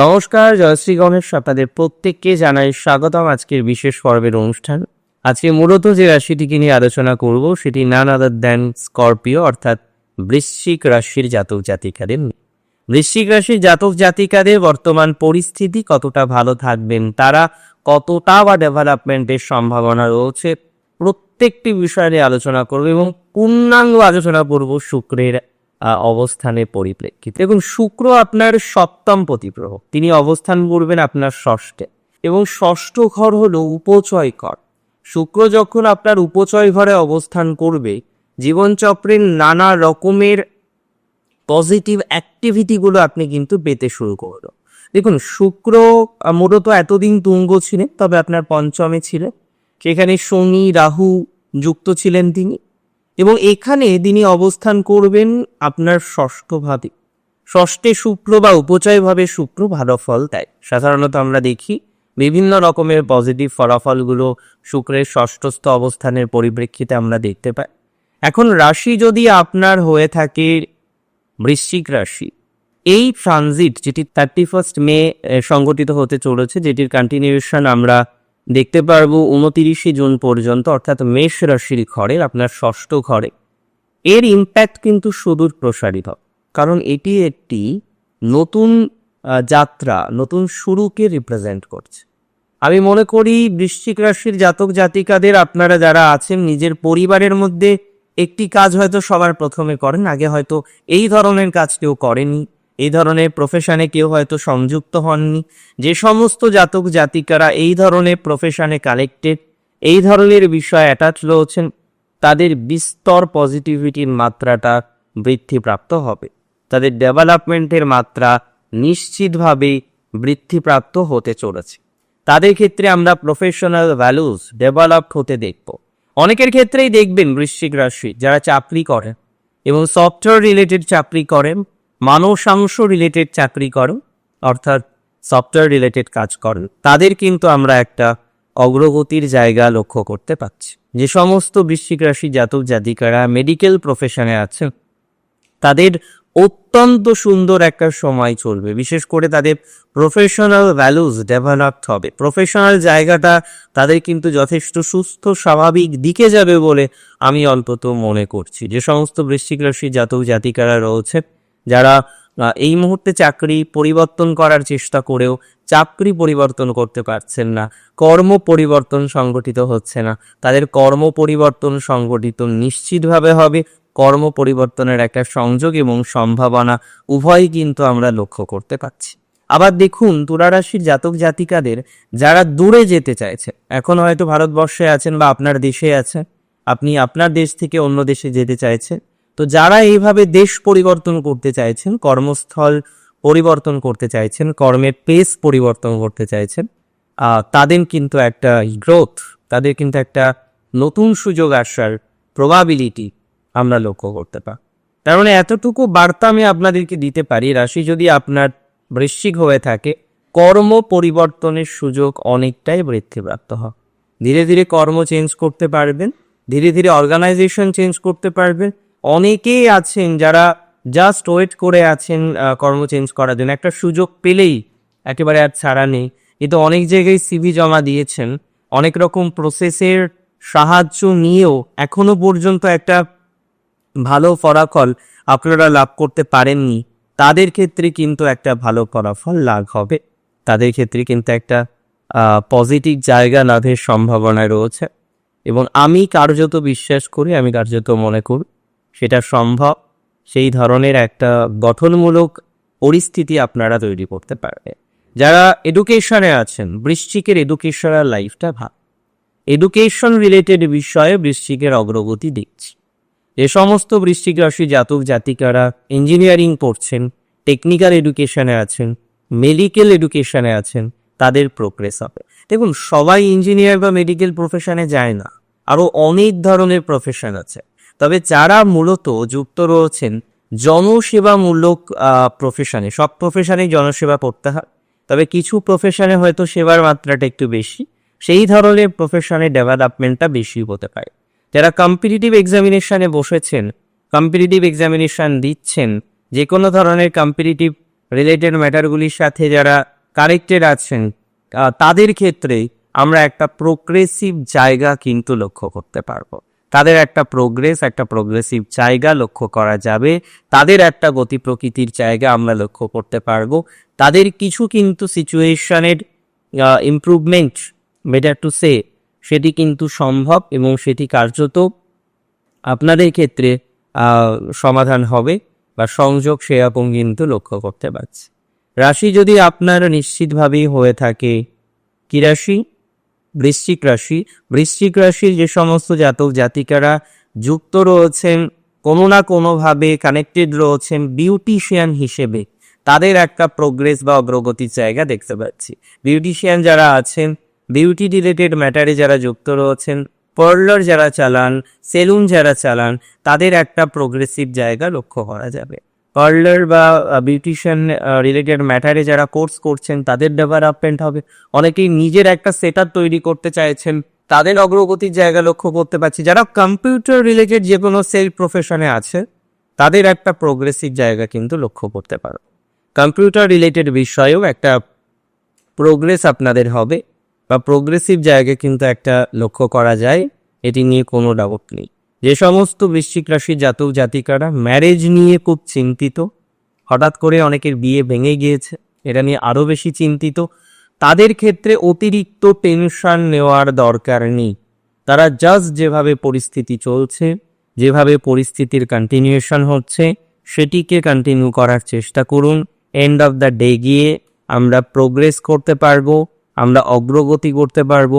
নমস্কার, জয়শ্রী গণেশ আপনাদের প্রত্যেককে জানাই স্বাগতম আজকের বিশেষ পর্বের অনুষ্ঠান আজকে মূলত যে রাশিটিকে নিয়ে আলোচনা করব সেটি নান আদার দেন স্করপিও, অর্থাৎ বৃশ্চিক রাশির জাতক জাতিকাদের। বৃশ্চিক রাশির জাতক জাতিকাদের বর্তমান পরিস্থিতি কতটা ভালো থাকবেন, তারা কতটা বা ডেভেলপমেন্টের সম্ভাবনা রয়েছে, প্রত্যেকটি বিষয় নিয়ে আলোচনা করব এবং পূর্ণাঙ্গ আলোচনা করব শুক্রের আহ, অবস্থানের পরিপ্রেক্ষিতে। দেখুন শুক্র আপনার সপ্তম প্রতিগ্রহ তিনি অবস্থান করবেন আপনার ষষ্ঠে। এবং ষষ্ঠ ঘর হলো উপচয় কর শুক্র যখন আপনার উপচয় ঘরে অবস্থান করবে জীবনচক্রের নানা রকমের পজিটিভ অ্যাক্টিভিটিগুলো আপনি কিন্তু পেতে শুরু করল। দেখুন শুক্র মূলত এতদিন তুঙ্গ ছিলেন তবে আপনার পঞ্চমে ছিলেন। সেখানে শনি রাহু যুক্ত ছিলেন তিনি। এবং এখানে তিনি অবস্থান করবেন আপনার ষষ্ঠ ভাবে। ষষ্ঠে শুক্র বা উপচয়ভাবে শুক্র ভালো ফল দেয়। সাধারণত আমরা দেখি বিভিন্ন রকমের পজিটিভ ফলাফলগুলো শুক্রের ষষ্ঠস্থ অবস্থানের পরিপ্রেক্ষিতে আমরা দেখতে পাই। এখন রাশি যদি আপনার হয়ে থাকে বৃশ্চিক রাশি, এই ট্রানজিট যেটি থার্টি ফার্স্ট মে সংগঠিত হতে চলেছে, যেটির কন্টিনিউশন আমরা দেখতে পারব উনতিরিশে জুন পর্যন্ত, অর্থাৎ মেষ রাশির ঘরে, আপনার ষষ্ঠ ঘরে। এর ইম্প্যাক্ট কিন্তু সুদূর প্রসারিত, কারণ এটি একটি নতুন যাত্রা, নতুন শুরুকে রিপ্রেজেন্ট করছে। আমি মনে করি বৃশ্চিক রাশির জাতক জাতিকাদের, আপনারা যারা আছেন, নিজের পরিবারের মধ্যে একটি কাজ হয়তো সবার প্রথমে করেন, আগে হয়তো এই ধরনের কাজ কেউ করেনি। এই ধরনের প্রফেশনে কেউ হয়তো সংযুক্ত হননি। যে সমস্ত জাতক জাতিকারা এই ধরনের প্রফেশনে কালেক্টেড এই ধরনের বিষয়ে অ্যাটাচ রয়েছেন, তাদের বিস্তর পজিটিভিটির মাত্রাটা বৃদ্ধিপ্রাপ্ত হবে। তাদের ডেভেলপমেন্টের মাত্রা নিশ্চিতভাবেই বৃদ্ধিপ্রাপ্ত হতে চলেছে। তাদের ক্ষেত্রে আমরা প্রফেশনাল ভ্যালুস ডেভেলপড হতে দেখব। অনেকের ক্ষেত্রেই দেখবেন বৃশ্চিক রাশি যারা চাকরি করেন এবং সফটওয়্যার রিলেটেড চাকরি করেন মানসাংশ রিলেটেড চাকরি করো, অর্থাৎ সফটওয়্যার রিলেটেড কাজ করেন তাদের কিন্তু আমরা একটা অগ্রগতির জায়গা লক্ষ্য করতে পারছি। যে সমস্ত বৃশ্চিক রাশি জাতক জাতিকারা মেডিকেল প্রফেশনে আছেন তাদের অত্যন্ত সুন্দর একটা সময় চলবে। বিশেষ করে তাদের প্রফেশনাল ভ্যালুস ডেভেলপড হবে। প্রফেশনাল জায়গাটা তাদের কিন্তু যথেষ্ট সুস্থ, স্বাভাবিক দিকে যাবে বলে আমি অন্তত মনে করছি। যে সমস্ত বৃশ্চিক রাশি জাতক জাতিকারা রয়েছে যারা এই মুহূর্তে চাকরি পরিবর্তন করার চেষ্টা করেও চাকরি পরিবর্তন করতে পারছেন না, কর্ম পরিবর্তন সংগঠিত হচ্ছে না। তাদের কর্ম পরিবর্তন সংগঠিত নিশ্চিতভাবে হবে, কর্ম পরিবর্তনের একটা সংযোগ এবং সম্ভাবনা উভয়ই কিন্তু আমরা লক্ষ্য করতে পারছি। আবার দেখুন তুলা রাশির জাতক জাতিকাদের যারা দূরে যেতে চাইছে, এখন হয়তো ভারতবর্ষে আছেন বা আপনার দেশে আছেন, আপনি আপনার দেশ থেকে অন্য দেশে যেতে চাইছেন তো যারা এইভাবে দেশ পরিবর্তন করতে চাইছেন, কর্মস্থল পরিবর্তন করতে চাইছেন, কর্মের পেস পরিবর্তন করতে চাইছেন তাদের কিন্তু একটা গ্রোথ তাদের কিন্তু একটা নতুন সুযোগ আসার প্রবাবিলিটি আমরা লক্ষ্য করতে পারি তার মানে এতটুকু বার্তা আমি আপনাদেরকে দিতে পারি, রাশি যদি আপনার বৃশ্চিক হয়ে থাকে, কর্ম পরিবর্তনের সুযোগ অনেকটাই বৃদ্ধিপ্রাপ্ত হয়। ধীরে ধীরে কর্ম চেঞ্জ করতে পারবেন, ধীরে ধীরে অর্গানাইজেশন চেঞ্জ করতে পারবেন অনেকেই আছেন যারা জাস্ট ওয়েট করে আছেন কর্ম চেঞ্জ করার জন্য। একটা সুযোগ পেলেই একেবারে আর ছাড়া নেই। কিন্তু অনেক জায়গায় সিভি জমা দিয়েছেন। অনেক রকম প্রসেসের সাহায্য নিয়েও এখনও পর্যন্ত একটা ভালো ফলাফল আপনারা লাভ করতে পারেননি। তাদের ক্ষেত্রে কিন্তু একটা ভালো ফলাফল লাভ হবে। তাদের ক্ষেত্রে কিন্তু একটা পজিটিভ জায়গা লাভের সম্ভাবনা রয়েছে। এবং আমি কার্যত বিশ্বাস করি, আমি কার্যত মনে করি সেটা সম্ভব। সেই ধরনের একটা গঠনমূলক পরিস্থিতি আপনারা তৈরি করতে পারবে যারা এডুকেশনে আছেন, বৃশ্চিকের এডুকেশনাল লাইফটা ভাব এডুকেশন রিলেটেড বিষয়ে বৃশ্চিকের অগ্রগতি দেখছি। যে সমস্ত বৃশ্চিক রাশি জাতক জাতিকারা ইঞ্জিনিয়ারিং পড়ছেন টেকনিক্যাল এডুকেশনে আছেন মেডিকেল এডুকেশনে আছেন, তাদের প্রোগ্রেস হবে। দেখুন, সবাই ইঞ্জিনিয়ার বা মেডিকেল প্রফেশনে যায় না। আরও অনেক ধরনের প্রফেশন আছে। তবে যারা মূলত যুক্ত রয়েছেন জনসেবামূলক প্রফেশনে সব প্রফেশনেই জনসেবা করতে হয়। তবে কিছু প্রফেশনে হয়তো সেবার মাত্রাটা একটু বেশি, সেই ধরনের প্রফেশনে ডেভেলপমেন্টটা বেশি হতে পারে। যারা কম্পিটিটিভ এক্সামিনেশানে বসেছেন কম্পিটিটিভ এক্সামিনেশন দিচ্ছেন যে কোনো ধরনের কম্পিটিটিভ রিলেটেড ম্যাটারগুলির সাথে যারা কানেক্টেড আছেন তাদের ক্ষেত্রে আমরা একটা প্রোগ্রেসিভ জায়গা কিন্তু লক্ষ্য করতে পারব। তাদের একটা প্রোগ্রেস একটা প্রোগ্রেসিভ জায়গা লক্ষ্য করা যাবে। তাদের একটা গতি প্রকৃতির জায়গা আমরা লক্ষ্য করতে পারব। তাদের কিছু কিন্তু সিচুয়েশনের ইমপ্রুভমেন্ট বেটার টু সে সেটি কিন্তু সম্ভব এবং সেটি কার্যত আপনাদের ক্ষেত্রে সমাধান হবে বা সংযোগ সেরকম কিন্তু লক্ষ্য করতে পারছি। রাশি যদি আপনার নিশ্চিতভাবেই হয়ে থাকে, কি রাশি? বৃশ্চিক রাশি। বৃশ্চিক রাশির যে সমস্ত জাতক জাতিকারা যুক্ত রয়েছেন, কোনো না কোনোভাবে কানেক্টেড রয়েছেন বিউটিশিয়ান হিসেবে, তাদের একটা প্রোগ্রেস বা অগ্রগতির জায়গা দেখতে পাচ্ছি। বিউটিশিয়ান যারা আছেন বিউটি রিলেটেড ম্যাটারে যারা যুক্ত রয়েছেন পার্লার যারা চালান সেলুন যারা চালান, তাদের একটা প্রোগ্রেসিভ জায়গা লক্ষ্য করা যাবে। পার্লার বা বিউটিশিয়ান রিলেটেড ম্যাটারে যারা কোর্স করছেন, তাদের ডেভেলপমেন্ট হবে। অনেকেই নিজের একটা সেট তৈরি করতে চাইছেন, তাদের অগ্রগতির জায়গা লক্ষ্য করতে পারছি। যারা কম্পিউটার রিলেটেড যে কোনো সেল প্রফেশনে আছে, তাদের একটা প্রোগ্রেসিভ জায়গা কিন্তু লক্ষ্য করতে পারো। কম্পিউটার রিলেটেড বিষয়েও একটা প্রোগ্রেস আপনাদের হবে, বা প্রোগ্রেসিভ জায়গা কিন্তু একটা লক্ষ্য করা যায়, এটি নিয়ে কোনো ডাউট নেই। যে সমস্ত বৃশ্চিক রাশি জাতক জাতিকারা ম্যারেজ নিয়ে খুব চিন্তিত, হঠাৎ করে অনেকের বিয়ে ভেঙে গিয়েছে, এটা নিয়ে আরও বেশি চিন্তিত, তাদের ক্ষেত্রে অতিরিক্ত টেনশন নেওয়ার দরকার নেই। তারা জাস্ট যেভাবে পরিস্থিতি চলছে, যেভাবে পরিস্থিতির কন্টিনিউশন হচ্ছে, সেটিকে কন্টিনিউ করার চেষ্টা করুন। এন্ড অফ দ্য ডে গিয়ে আমরা প্রোগ্রেস করতে পারব, আমরা অগ্রগতি করতে পারব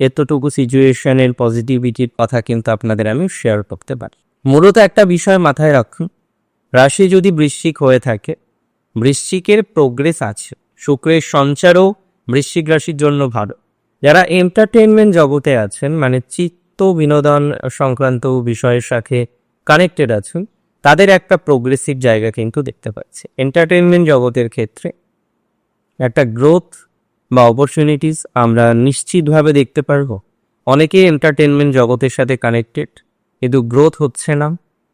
এতটুকু সিচুয়েশনের পজিটিভিটির কথা কিন্তু আপনাদের আমি শেয়ার করতে পারি। মূলত একটা বিষয় মাথায় রাখুন, রাশি যদি বৃশ্চিক হয়ে থাকে, বৃশ্চিকের প্রোগ্রেস আছে, শুক্রের সঞ্চারও বৃশ্চিক রাশির জন্য ভালো। যারা এন্টারটেনমেন্ট জগতে আছেন মানে চিত্ত বিনোদন সংক্রান্ত বিষয়ের সাথে কানেক্টেড আছেন, তাদের একটা প্রোগ্রেসিভ জায়গা কিন্তু দেখতে পাচ্ছি। এন্টারটেনমেন্ট জগতের ক্ষেত্রে একটা গ্রোথ বা অপরচুনিটিস আমরা নিশ্চিতভাবে দেখতে পারব। অনেকেই এন্টারটেনমেন্ট জগতের সাথে কানেক্টেড কিন্তু গ্রোথ হচ্ছে না।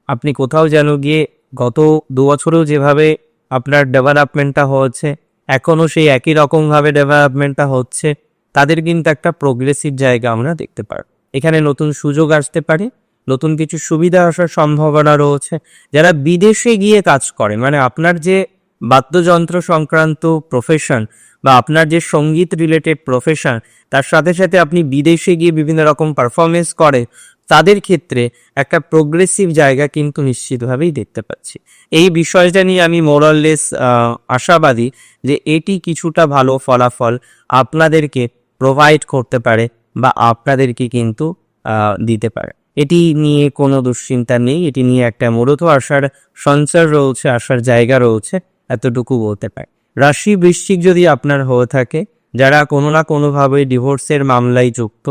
আপনি কোথাও যেন গিয়ে গত দু বছরেও যেভাবে আপনার ডেভেলপমেন্টটা হচ্ছে এখনও সেই একই রকমভাবে ডেভেলপমেন্টটা হচ্ছে, তাদের কিন্তু একটা প্রোগ্রেসিভ জায়গা আমরা দেখতে পারব। এখানে নতুন সুযোগ আসতে পারে, নতুন কিছু সুবিধা আসার সম্ভাবনা রয়েছে। যারা বিদেশে গিয়ে কাজ করে মানে আপনার যে বাদ্যযন্ত্র সংক্রান্ত প্রফেশন বা আপনার যে সংগীত রিলেটেড প্রফেশন তার সাথে সাথে আপনি বিদেশে গিয়ে বিভিন্ন রকম পারফরমেন্স করে, তাদের ক্ষেত্রে একটা প্রোগ্রেসিভ জায়গা কিন্তু নিশ্চিতভাবেই দেখতে পাচ্ছি। এই বিষয়টা নিয়ে আমি মোরাললেস আশাবাদী যে এটি কিছুটা ভালো ফলাফল আপনাদেরকে প্রোভাইড করতে পারে বা আপনাদেরকে কিন্তু দিতে পারে। এটি নিয়ে কোনো দুশ্চিন্তা নেই, এটি নিয়ে একটা মূলত আসার সঞ্চার রয়েছে আসার জায়গা রয়েছে, এতটুকু বলতে পারে। রাশি বৃশ্চিক যদি আপনার হয়ে থাকে, যারা কোনো না কোনোভাবে ডিভোর্সের মামলায় যুক্ত,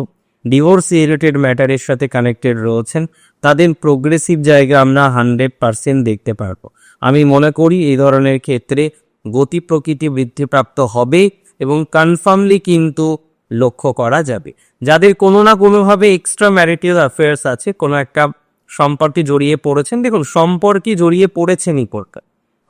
ডিভোর্স রিলেটেড ম্যাটারের সাথে কানেক্টেড রয়েছেন, তাদের প্রোগ্রেসিভ জায়গা আমরা হান্ড্রেড পারসেন্ট দেখতে পারব। আমি মনে করি এই ধরনের ক্ষেত্রে গতি প্রকৃতি বৃদ্ধিপ্রাপ্ত হবে এবং কনফার্মলি কিন্তু লক্ষ্য করা যাবে। যাদের কোনো না কোনোভাবে এক্সট্রা ম্যারিটাল অ্যাফেয়ার্স আছে, কোনো একটা সম্পর্কে জড়িয়ে পড়েছেন, দেখুন সম্পর্কে জড়িয়ে পড়েছেনই পড়তে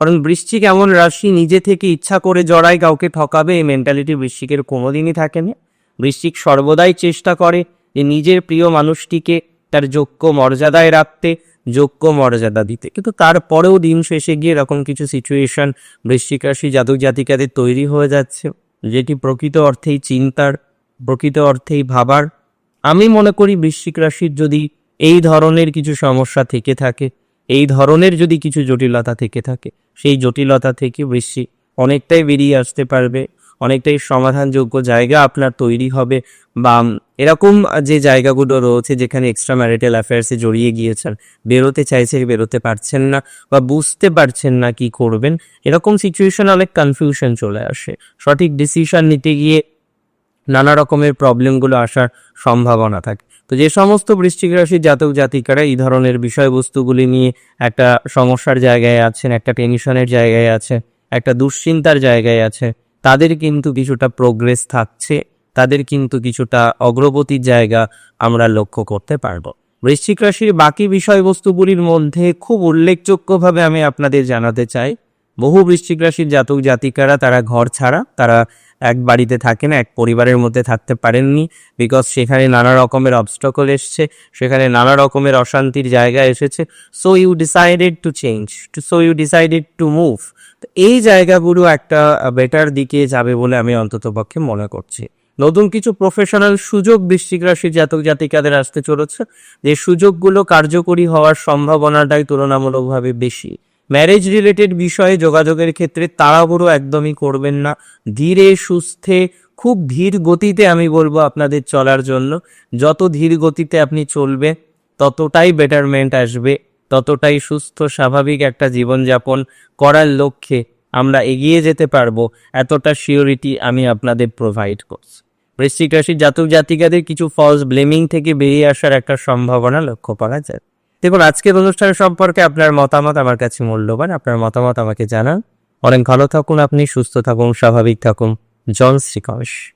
কারণ বৃশ্চিক এমন রাশি নিজে থেকে ইচ্ছা করে জড়ায় কাউকে ঠকাবে, এই মেন্টালিটি বৃশ্চিকের কোনোদিনই থাকে না বৃশ্চিক সর্বদাই চেষ্টা করে যে নিজের প্রিয় মানুষটিকে তার যোগ্য মর্যাদায় রাখতে, যোগ্য মর্যাদা দিতে। কিন্তু তারপরেও দিন শেষে গিয়ে এরকম কিছু সিচুয়েশন বৃশ্চিক রাশি জাতক জাতিকাদের তৈরি হয়ে যাচ্ছে, যেটি প্রকৃত অর্থেই চিন্তার, প্রকৃত অর্থেই ভাবার। আমি মনে করি বৃশ্চিক রাশির যদি এই ধরনের কিছু সমস্যা থেকে থাকে, এই ধরনের যদি কিছু জটিলতা থেকে থাকে সেই জটিলতা থেকে বেশি অনেকটাই বেরিয়ে আসতে পারবে, অনেকটাই সমাধানযোগ্য জায়গা আপনার তৈরি হবে। বা এরকম যে জায়গাগুলো রয়েছে যেখানে এক্সট্রা ম্যারিটাল অ্যাফেয়ার্সে জড়িয়ে গিয়েছেন, বেরোতে চাইছে বেরোতে পারছেন না বা বুঝতে পারছেন না কি করবেন, এরকম সিচুয়েশন অনেক কনফিউশন চলে আসে। সঠিক ডিসিশন নিতে গিয়ে নানা রকমের প্রবলেমগুলো আসার সম্ভাবনা থাকে। তো যে সমস্ত বৃশ্চিক রাশির জাতক জাতিকারা এই ধরনের বিষয়বস্তুগুলি নিয়ে একটা সমস্যার জায়গায় আছেন, একটা টেনশনের জায়গায় আছে, একটা দুশ্চিন্তার জায়গায় আছে, তাদের কিন্তু কিছুটা প্রোগ্রেস থাকছে, তাদের কিন্তু কিছুটা অগ্রগতির জায়গা আমরা লক্ষ্য করতে পারব। বৃশ্চিক রাশির বাকি বিষয়বস্তুগুলির মধ্যে খুব উল্লেখযোগ্যভাবে আমি আপনাদের জানাতে চাই, বহু বৃশ্চিক রাশির জাতক জাতিকারা তারা ঘর ছাড়া, তারা এক বাড়িতে থাকে না এক পরিবারের মধ্যে থাকতে পারেননি। বিকজ সেখানে নানা রকমের অবস্টকল এসছে, সেখানে নানা রকমের অশান্তির জায়গা এসেছে। So you decided to change to so you decided to move এই জায়গাগুলো একটা বেটার দিকে যাবে বলে আমি অন্ততপক্ষে মনে করছি। নতুন কিছু প্রফেশনাল সুযোগ বৃশ্চিক রাশির জাতক জাতিকাদের আসতে চলেছে। যে সুযোগগুলো কার্যকরী হওয়ার সম্ভাবনাটাই তুলনামূলকভাবে বেশি। ম্যারেজ রিলেটেড বিষয়ে যোগাযোগের ক্ষেত্রে তাড়াহুড়ো একদমই করবেন না। ধীরে, সুস্থে, খুব ধীর গতিতে আমি বলব আপনাদের চলার জন্য। যত ধীর গতিতে আপনি চলবে ততটাই বেটারমেন্ট আসবে, ততটাই সুস্থ, স্বাভাবিক একটা জীবনযাপন করার লক্ষ্যে আমরা এগিয়ে যেতে পারব, এতটা সিওরিটি আমি আপনাদের প্রোভাইড করছি। বৃশ্চিক রাশির জাতক জাতিকাদের কিছু ফলস ব্লেমিং থেকে বেরিয়ে আসার একটা সম্ভাবনা লক্ষ্য করা যায়। দেখুন, আজকের অনুষ্ঠান সম্পর্কে আপনার মতামত আমার কাছে মূল্যবান। আপনার মতামত আমাকে জানান। অনেক ভালো থাকুন আপনি, সুস্থ থাকুন, স্বাভাবিক থাকুন। জন শ্রীকশ